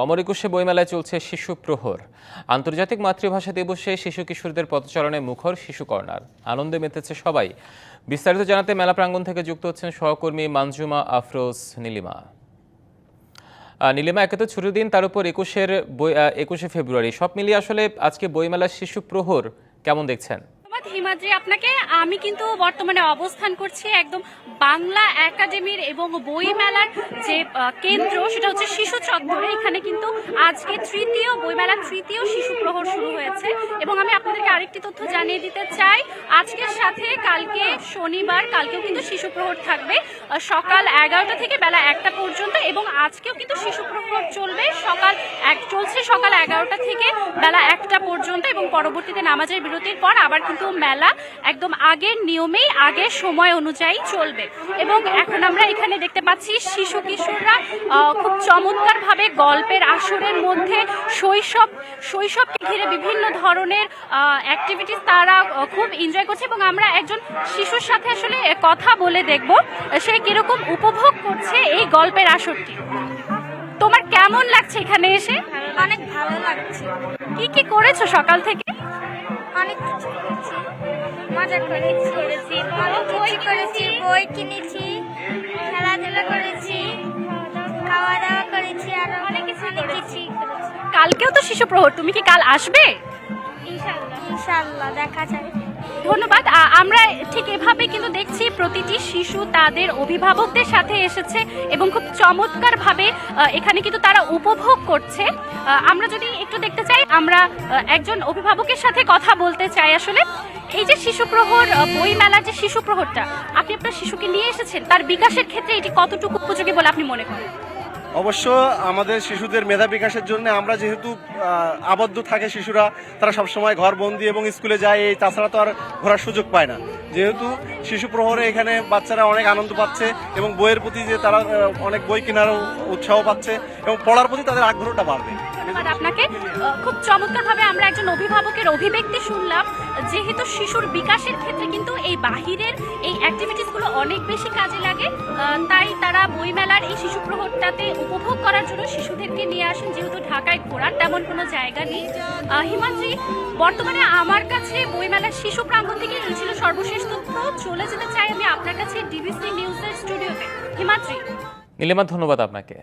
অমর একুশে বইমেলায় চলছে শিশু প্রহর। আন্তর্জাতিক মাতৃভাষা দিবসে শিশু কিশোরদের পথচারণে মুখর শিশু কর্নার। আনন্দে মেতেছে সবাই। বিস্তারিত জানাতে মেলা প্রাঙ্গণ থেকে যুক্ত হচ্ছেন সহকর্মী মানজুমা আফরোজ নীলিমা। নীলিমা, একে তো ছুটির দিন, তার উপর একুশের বই একুশে ফেব্রুয়ারি। সব মিলিয়ে আসলে আজকে বইমেলার শিশু প্রহর কেমন দেখছেন? ধন্যবাদ, হিমাদ্রি আপনাকে। আমি কিন্তু বর্তমানে অবস্থান করছি একদম বাংলা একাডেমির এবং বইমেলার যে কেন্দ্র, সেটা হচ্ছে শিশু চত্বরে। এখানে কিন্তু আজকে তৃতীয় বইমেলার তৃতীয় শিশু প্রহর শুরু হয়েছে। এবং আমি আপনাদেরকে আরেকটি তথ্য জানিয়ে দিতে চাই। আজকের সাথে কালকে শনিবার, কালকেও কিন্তু শিশু প্রহর থাকবে সকাল এগারোটা থেকে বেলা একটা পর্যন্ত। এবং আজকেও কিন্তু শিশু প্রহর চলবে। সকাল এক, চলছে সকাল এগারোটা থেকে বেলা একটা পর্যন্ত এবং পরবর্তীতে নামাজের বিরতির পর আবার কিন্তু মেলা একদম আগের নিয়মেই, আগের সময় অনুযায়ী চলবে। এবং এখন আমরা এখানে দেখতে পাচ্ছি শিশু কিশোররা খুব চমৎকার ভাবে গল্পের আসরের মধ্যে শৈশব শৈশবকে ঘিরে বিভিন্ন ধরনের অ্যাক্টিভিটিস তারা খুব এনজয় করছে এবং আমরা একজন শিশুর সাথে আসলে কথা বলে দেখব সে কীরকম উপভোগ করছে এই গল্পের আসরটি। তোমার কেমন লাগছে এখানে এসে? অনেক ভালো লাগছে। কি কি করেছ সকাল থেকে? অনেক কিছু করেছি। মজা করেছি। করেছি। বই করেছি বই কিনেছি খেলাধুলা করেছি খাওয়া দাওয়া করেছি আর অনেক কিছু করেছি। কালকেও তো শিশু প্রহর তুমি কি কাল আসবে? ইনশাল্লাহ। ইনশাল্লাহ দেখা যাবে ধন্যবাদ। আমরা ঠিক এভাবে কিন্তু দেখছি প্রতিটি শিশু তাদের অভিভাবকদের সাথে এসেছে এবং খুব চমৎকার ভাবে এখানে কিন্তু তারা উপভোগ করছে। আমরা যদি একটু দেখতে চাই, আমরা একজন অভিভাবকের সাথে কথা বলতে চাই আসলে। এই যে শিশু প্রহর বই মেলার যে শিশু প্রহরটা, আপনি আপনার শিশুকে নিয়ে এসেছেন, তার বিকাশের ক্ষেত্রে এটি কতটুকু উপযোগী বলে আপনি মনে করেন? অবশ্য আমাদের শিশুদের মেধা বিকাশের জন্য আমরা যেহেতু আবদ্ধ থাকে শিশুরা, তারা সবসময় ঘর বন্দি এবং স্কুলে যায়, এই তাছাড়া তো আর ঘোরার সুযোগ পায় না। যেহেতু শিশু প্রহরে এখানে বাচ্চারা অনেক আনন্দ পাচ্ছে এবং বইয়ের প্রতি যে তারা অনেক বই কেনারও উৎসাহ পাচ্ছে এবং পড়ার প্রতি তাদের আগ্রহটা বাড়বে। আপনাকে। খুব চমৎকার ভাবে আমরা একজন অভিভাবকের অভিব্যক্তি শুনলাম, যেহেতু শিশুর বিকাশের ক্ষেত্রে কিন্তু এই বাহিরের এই অনেক বেশি কাজে লাগে। তাই তারা বইমেলার এই শিশু প্রহরটাতে উপভোগ করার জন্য শিশুদেরকে নিয়ে আসেন। যেহেতু ঢাকায় ঘোরার তেমন কোনো জায়গা নেই। হিমাদ্রি, বর্তমানে আমার কাছে বইমেলার শিশু প্রাঙ্গণ থেকে এই ছিল সর্বশেষ তথ্য। চলে যেতে চাই আমি আপনার কাছে ডিবিসি নিউজের স্টুডিওতে। হিমাদ্রি। নীলিমা, ধন্যবাদ আপনাকে।